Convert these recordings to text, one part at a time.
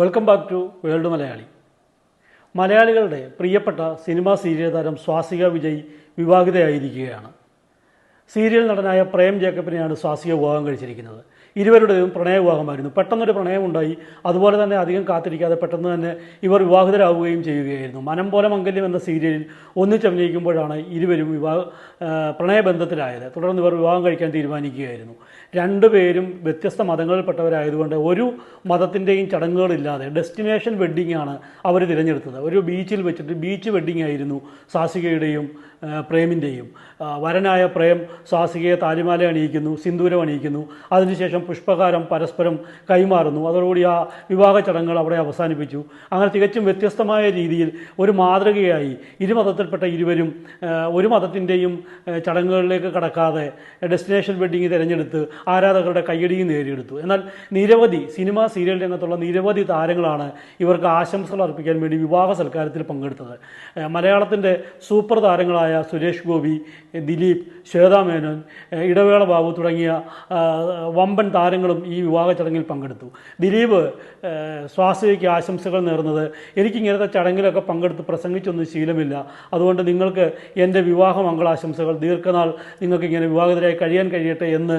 Welcome back to world Malayali മലയാളികളുടെ പ്രിയപ്പെട്ട cinema serial താരം സ്വാസിക വിജയ് വിവാഹിതയായിരിക്കുകയാണ്. സീരിയൽ നടനായ പ്രേം ജേക്കബിനെയാണ് സ്വാസിക വിവാഹം കഴിച്ചിരിക്കുന്നത്. ഇരുവരുടെയും പ്രണയവിവാഹമായിരുന്നു. പെട്ടെന്നൊരു പ്രണയമുണ്ടായി. അതുപോലെ തന്നെ അധികം കാത്തിരിക്കാതെ പെട്ടെന്ന് തന്നെ ഇവർ വിവാഹിതരാവുകയും ചെയ്യുകയായിരുന്നു. മനം പോലെ മംഗല്യം എന്ന സീരിയലിൽ ഒന്നിച്ചഭിനയിക്കുമ്പോഴാണ് ഇരുവരും വിവാഹ പ്രണയബന്ധത്തിലായത്. തുടർന്ന് ഇവർ വിവാഹം കഴിക്കാൻ തീരുമാനിക്കുകയായിരുന്നു. രണ്ടുപേരും വ്യത്യസ്ത മതങ്ങളിൽപ്പെട്ടവരായതുകൊണ്ട് ഒരു മതത്തിന്റെയും ചടങ്ങുകളില്ലാതെ ഡെസ്റ്റിനേഷൻ വെഡ്ഡിംഗ് ആണ് അവർ തിരഞ്ഞെടുത്തത്. ഒരു ബീച്ചിൽ വെച്ചിട്ട് ബീച്ച് വെഡ്ഡിംഗ് ആയിരുന്നു സാസികയുടെയും പ്രേമിന്റെയും വരനായ പ്രേം സാസികയെ താലിമാല അണിയിക്കുന്നു സിന്ദൂരം അണിയിക്കുന്നു. അതിനുശേഷം പുഷ്പകാരം പരസ്പരം കൈമാറുന്നു. അതോടുകൂടി ആ വിവാഹ ചടങ്ങുകൾ അവിടെ അവസാനിപ്പിച്ചു. അങ്ങനെ തികച്ചും വ്യത്യസ്തമായ രീതിയിൽ ഒരു മാതൃകയായി ഇരുമതത്തിൽപ്പെട്ട ഇരുവരും ഒരു മതത്തിന്റെയും ചടങ്ങുകളിലേക്ക് കടക്കാതെ ഡെസ്റ്റിനേഷൻ വെഡ്ഡിങ് തിരഞ്ഞെടുത്ത് ആരാധകരുടെ കയ്യടിയും നേടിയെടുത്തു. എന്നാൽ നിരവധി സിനിമ സീരിയൽ രംഗത്തുള്ള നിരവധി താരങ്ങളാണ് ഇവർക്ക് ആശംസകൾ അർപ്പിക്കാൻ വേണ്ടി വിവാഹ സൽക്കാരത്തിൽ പങ്കെടുത്തത്. മലയാളത്തിന്റെ സൂപ്പർ താരങ്ങളായ സുരേഷ് ഗോപി ദിലീപ് ശ്വേതാ മേനോൻ ഇടവേള ബാബു തുടങ്ങിയ വമ്പൻ താരങ്ങളും ഈ വിവാഹ ചടങ്ങിൽ പങ്കെടുത്തു. ദിലീപ് സ്വാസികയ്ക്ക് ആശംസകൾ നേർന്നത് എനിക്കിങ്ങനത്തെ ചടങ്ങിലൊക്കെ പങ്കെടുത്ത് പ്രസംഗിച്ചൊന്നും ശീലമില്ല. അതുകൊണ്ട് നിങ്ങൾക്ക് എന്റെ വിവാഹ മംഗളാശംസകൾ ദീർഘനാൾ നിങ്ങൾക്ക് ഇങ്ങനെ വിവാഹിതരായി കഴിയാൻ കഴിയട്ടെ എന്ന്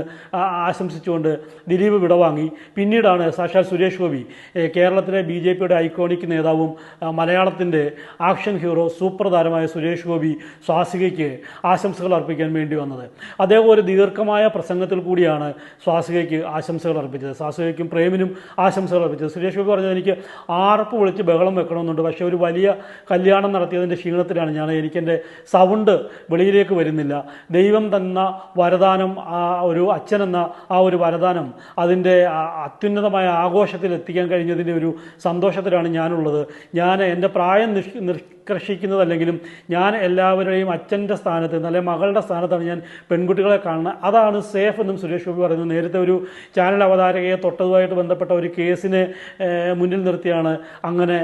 ആശംസിച്ചുകൊണ്ട് ദിലീപ് വിടവാങ്ങി. പിന്നീടാണ് സാക്ഷാൽ സുരേഷ് ഗോപി കേരളത്തിലെ ബി ജെ പിയുടെ ഐക്കോണിക് നേതാവും മലയാളത്തിന്റെ ആക്ഷൻ ഹീറോ സൂപ്പർ താരമായ സുരേഷ് ഗോപി സ്വാസികയ്ക്ക് ആശംസകൾ അർപ്പിക്കാൻ വേണ്ടി വന്നത്. അദ്ദേഹം ഒരു ദീർഘമായ പ്രസംഗത്തിൽ കൂടിയാണ് സ്വാസികയ്ക്ക് ആശംസകൾ അർപ്പിച്ചത്. സ്വാസികയ്ക്കും പ്രേമിനും ആശംസകൾ അർപ്പിച്ചത്. സുരേഷ് ഗോപി പറഞ്ഞത് എനിക്ക് ആർപ്പ് വിളിച്ച് ബഹളം വെക്കണമെന്നുണ്ട്. പക്ഷേ ഒരു വലിയ കല്യാണം നടത്തിയതിന്റെ ക്ഷീണത്തിലാണ് ഞാൻ. എനിക്കെന്റെ സൗണ്ട് വെളിയിലേക്ക് വരുന്നില്ല. ദൈവം തന്ന വരദാനം ആ ഒരു അച്ഛനെന്ന ആ ഒരു വരദാനം അതിന്റെ അത്യുന്നതമായ ആഘോഷത്തിൽ എത്തിക്കാൻ കഴിഞ്ഞതിന്റെ ഒരു സന്തോഷത്തിലാണ് ഞാനുള്ളത്. ഞാൻ എന്റെ പ്രായം നിഷ് നിഷ്കർഷിക്കുന്നതല്ലെങ്കിലും ഞാൻ എല്ലാവരുടെയും അച്ഛന്റെ സ്ഥാനത്ത് അല്ലെങ്കിൽ മകളുടെ സ്ഥാനത്താണ് ഞാൻ പെൺകുട്ടികളെ കാണുന്നത് അതാണ് സേഫ് എന്നും സുരേഷ് ഗോപി പറയുന്നു നേരത്തെ ഒരു ചാനൽ അവതാരകയെ തൊട്ടതുമായിട്ട് ബന്ധപ്പെട്ട ഒരു കേസിനെ മുന്നിൽ നിർത്തിയാണ് അങ്ങനെ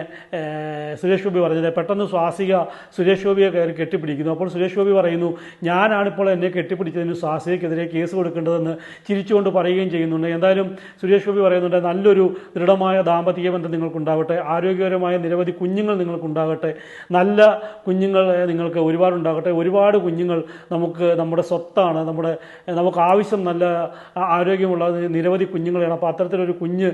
സുരേഷ് ഗോപി പറഞ്ഞത്. പെട്ടെന്ന് സ്വാസിക സുരേഷ് ഗോപിയെ കയറി കെട്ടിപ്പിടിക്കുന്നു. അപ്പോൾ സുരേഷ് ഗോപി പറയുന്നു ഞാനാണിപ്പോൾ എന്നെ കെട്ടിപ്പിടിച്ചതിന് സ്വാസികയ്ക്കെതിരെ കേസ് കൊടുക്കേണ്ടതെന്ന് ചിരിച്ചുകൊണ്ട് പറയുകയും ചെയ്യുന്നുണ്ട്. എന്തായാലും സുരേഷ് ഗോപി പറയുന്നുണ്ട് നല്ലൊരു ദൃഢമായ ദാമ്പത്തിക ബന്ധം നിങ്ങൾക്കുണ്ടാവട്ടെ ആരോഗ്യകരമായ നിരവധി കുഞ്ഞുങ്ങൾ നിങ്ങൾക്കുണ്ടാകട്ടെ. നല്ല കുഞ്ഞുങ്ങൾ നിങ്ങൾക്ക് ഒരുപാടുണ്ടാകട്ടെ. ഒരുപാട് കുഞ്ഞുങ്ങൾ നമുക്ക് നമ്മുടെ സ്വത്താണ് നമ്മുടെ നമുക്ക് ആവശ്യം നല്ല ആരോഗ്യമുള്ള നിരവധി കുഞ്ഞുങ്ങളെയാണ്. അപ്പോൾ അത്തരത്തിലൊരു കുഞ്ഞ്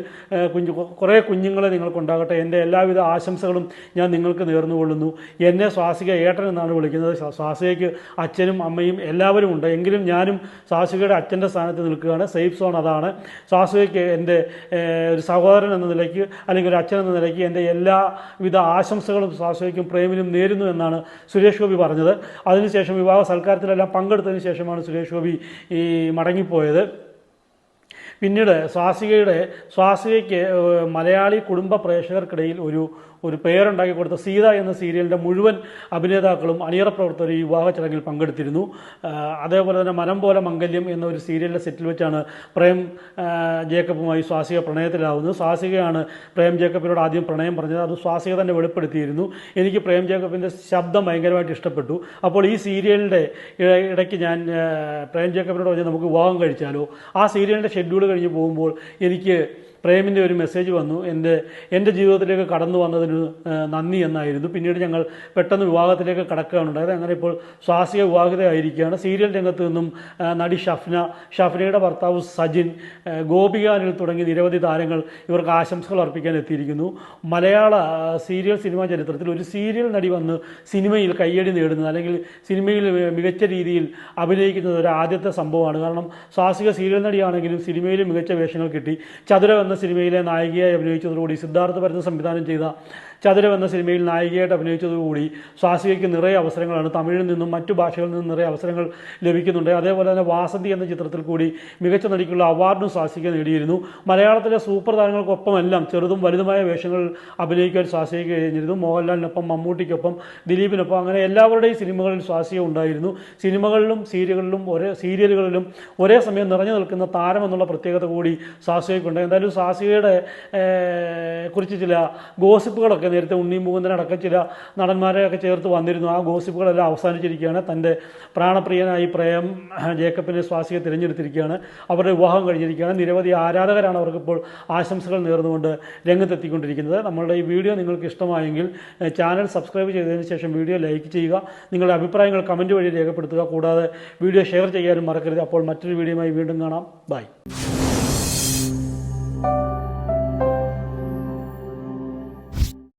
കുഞ്ഞ് കുറേ കുഞ്ഞുങ്ങളെ നിങ്ങൾക്കുണ്ടാകട്ടെ. എന്റെ എല്ലാവിധ ആശംസകളും ഞാൻ നിങ്ങൾക്ക് നേർന്നുകൊള്ളുന്നു. എന്നെ സ്വാസിക ഏട്ടൻ എന്നാണ് വിളിക്കുന്നത്. സ്വാ- സ്വാസികയ്ക്ക് അച്ഛനും അമ്മയും എല്ലാവരും ഉണ്ട്. എങ്കിലും ഞാനും സ്വാസികയുടെ അച്ഛന്റെ സ്ഥാനത്ത് നിൽക്കുകയാണ്. സേഫ് സോൺ അതാണ്. സ്വാസികയ്ക്ക് എന്റെ ഒരു സഹോദരൻ എന്ന നിലയ്ക്ക് അല്ലെങ്കിൽ ഒരു അച്ഛൻ എന്ന നിലയ്ക്ക് എന്റെ എല്ലാവിധ ആശംസകളും സ്വാസികയ്ക്കും പ്രേമിനും നേരുന്നു എന്നാണ് സുരേഷ് ഗോപി പറഞ്ഞത്. അതിനുശേഷം വിവാഹ സൽക്കാരത്തിലെല്ലാം പങ്കെടുത്തതിന് ശേഷമാണ് സുരേഷ് ഗോപി ഈ മടങ്ങിപ്പോയത്. പിന്നീട് സ്വാസികയുടെ സ്വാസികയ്ക്ക് മലയാളി കുടുംബ പ്രേക്ഷകർക്കിടയിൽ ഒരു ഒരു പേരുണ്ടാക്കി കൊടുത്ത സീത എന്ന സീരിയലിന്റെ മുഴുവൻ അഭിനേതാക്കളും അണിയറ പ്രവർത്തകർ ഈ വിവാഹ ചടങ്ങിൽ പങ്കെടുത്തിരുന്നു. അതേപോലെ തന്നെ മനം പോലെ മംഗല്യം എന്ന ഒരു സീരിയലിന്റെ സെറ്റിൽ വെച്ചാണ് പ്രേം ജേക്കബുമായി സ്വാസിക പ്രണയത്തിലാവുന്നത്. സ്വാസികയാണ് പ്രേം ജേക്കബിനോട് ആദ്യം പ്രണയം പറഞ്ഞത്. അത് സ്വാസിക തന്നെ വെളിപ്പെടുത്തിയിരുന്നു. എനിക്ക് പ്രേം ജേക്കബിന്റെ ശബ്ദം ഭയങ്കരമായിട്ട് ഇഷ്ടപ്പെട്ടു. അപ്പോൾ ഈ സീരിയലിന്റെ ഇടയ്ക്ക് ഞാൻ പ്രേം ജേക്കബിനോട് പറഞ്ഞാൽ നമുക്ക് വിവാഹം കഴിച്ചാലോ? ആ സീരിയലിന്റെ ഷെഡ്യൂൾ കഴിഞ്ഞ് പോകുമ്പോൾ എനിക്ക് പ്രേമിന്റെ ഒരു മെസ്സേജ് വന്നു. എന്റെ എന്റെ ജീവിതത്തിലേക്ക് കടന്നു വന്നതിന് നന്ദി എന്നായിരുന്നു. പിന്നീട് ഞങ്ങൾ പെട്ടെന്ന് വിവാഹത്തിലേക്ക് കടക്കുകയാണ് ഉണ്ടായത്. അങ്ങനെ ഇപ്പോൾ സ്വാസിക വിവാഹിതയായിരിക്കുകയാണ്. സീരിയൽ രംഗത്ത് നിന്നും നടി ഷഫ്ന ഷഫ്നയുടെ ഭർത്താവ് സജിൻ ഗോപിക അനിൽ തുടങ്ങി നിരവധി താരങ്ങൾ ഇവർക്ക് ആശംസകൾ അർപ്പിക്കാൻ എത്തിയിരിക്കുന്നു. മലയാള സീരിയൽ സിനിമാ ചരിത്രത്തിൽ ഒരു സീരിയൽ നടി വന്ന് സിനിമയിൽ കയ്യടി നേടുന്നത് അല്ലെങ്കിൽ സിനിമയിൽ മികച്ച രീതിയിൽ അഭിനയിക്കുന്നത് ഒരു ആദ്യത്തെ സംഭവമാണ്. കാരണം സ്വാസിക സീരിയൽ നടിയാണെങ്കിലും സിനിമയിൽ മികച്ച വേഷങ്ങൾ കിട്ടി. ചതുരം എന്ന സിനിമയിലെ നായികയായി അഭിനയിച്ചതോടുകൂടി സിദ്ധാർത്ഥ പരുന്ന സംവിധാനം ചെയ്ത ചതുരം എന്ന സിനിമയിൽ നായികയായിട്ട് അഭിനയിച്ചതോടുകൂടി സ്വാസികയ്ക്ക് നിറയെ അവസരങ്ങളാണ്. തമിഴിൽ നിന്നും മറ്റു ഭാഷകളിൽ നിന്നും നിറയെ അവസരങ്ങൾ ലഭിക്കുന്നുണ്ട്. അതേപോലെ തന്നെ വാസന്തി എന്ന ചിത്രത്തിൽ കൂടി മികച്ച നടിക്കുള്ള അവാർഡും സ്വാസിക നേടിയിരുന്നു. മലയാളത്തിലെ സൂപ്പർ താരങ്ങൾക്കൊപ്പമെല്ലാം ചെറുതും വലുതുമായ വേഷങ്ങൾ അഭിനയിക്കാൻ സ്വാസികയ്ക്ക് കഴിഞ്ഞിരുന്നു. മോഹൻലാലിനൊപ്പം മമ്മൂട്ടിക്കൊപ്പം ദിലീപിനൊപ്പം അങ്ങനെ എല്ലാവരുടെയും സിനിമകളിൽ സ്വാസിക ഉണ്ടായിരുന്നു. സിനിമകളിലും സീരിയലുകളിലും ഒരേ സീരിയലുകളിലും ഒരേ സമയം നിറഞ്ഞു നിൽക്കുന്ന താരം എന്നുള്ള പ്രത്യേകത കൂടി സ്വാസികയ്ക്കുണ്ട്. എന്തായാലും സ്വാസികയുടെ ഏഹ്, കുറിച്ച് ചില ഗോസിപ്പുകളൊക്കെ നേരത്തെ ഉണ്ണി മുകുന്ദനടക്കം ചില നടന്മാരെയൊക്കെ ചേർത്ത് വന്നിരുന്നു. ആ ഗോസിപ്പുകളെല്ലാം അവസാനിച്ചിരിക്കുകയാണ്. തന്റെ പ്രാണപ്രിയനായി പ്രേം ജേക്കബിനെ സ്വാസിക തിരഞ്ഞെടുത്തിരിക്കുകയാണ്. അവരുടെ വിവാഹം കഴിഞ്ഞിരിക്കുകയാണ്. നിരവധി ആരാധകരാണ് അവർക്കിപ്പോൾ ആശംസകൾ നേർന്നുകൊണ്ട് രംഗത്തെത്തിക്കൊണ്ടിരിക്കുന്നത്. നമ്മളുടെ ഈ വീഡിയോ നിങ്ങൾക്ക് ഇഷ്ടമായെങ്കിൽ ചാനൽ സബ്സ്ക്രൈബ് ചെയ്തതിന് ശേഷം വീഡിയോ ലൈക്ക് ചെയ്യുക നിങ്ങളുടെ അഭിപ്രായങ്ങൾ കമന്റ് വഴി രേഖപ്പെടുത്തുക. കൂടാതെ വീഡിയോ ഷെയർ ചെയ്യാനും മറക്കരുത്. അപ്പോൾ മറ്റൊരു വീഡിയോയുമായി വീണ്ടും കാണാം. ബൈ.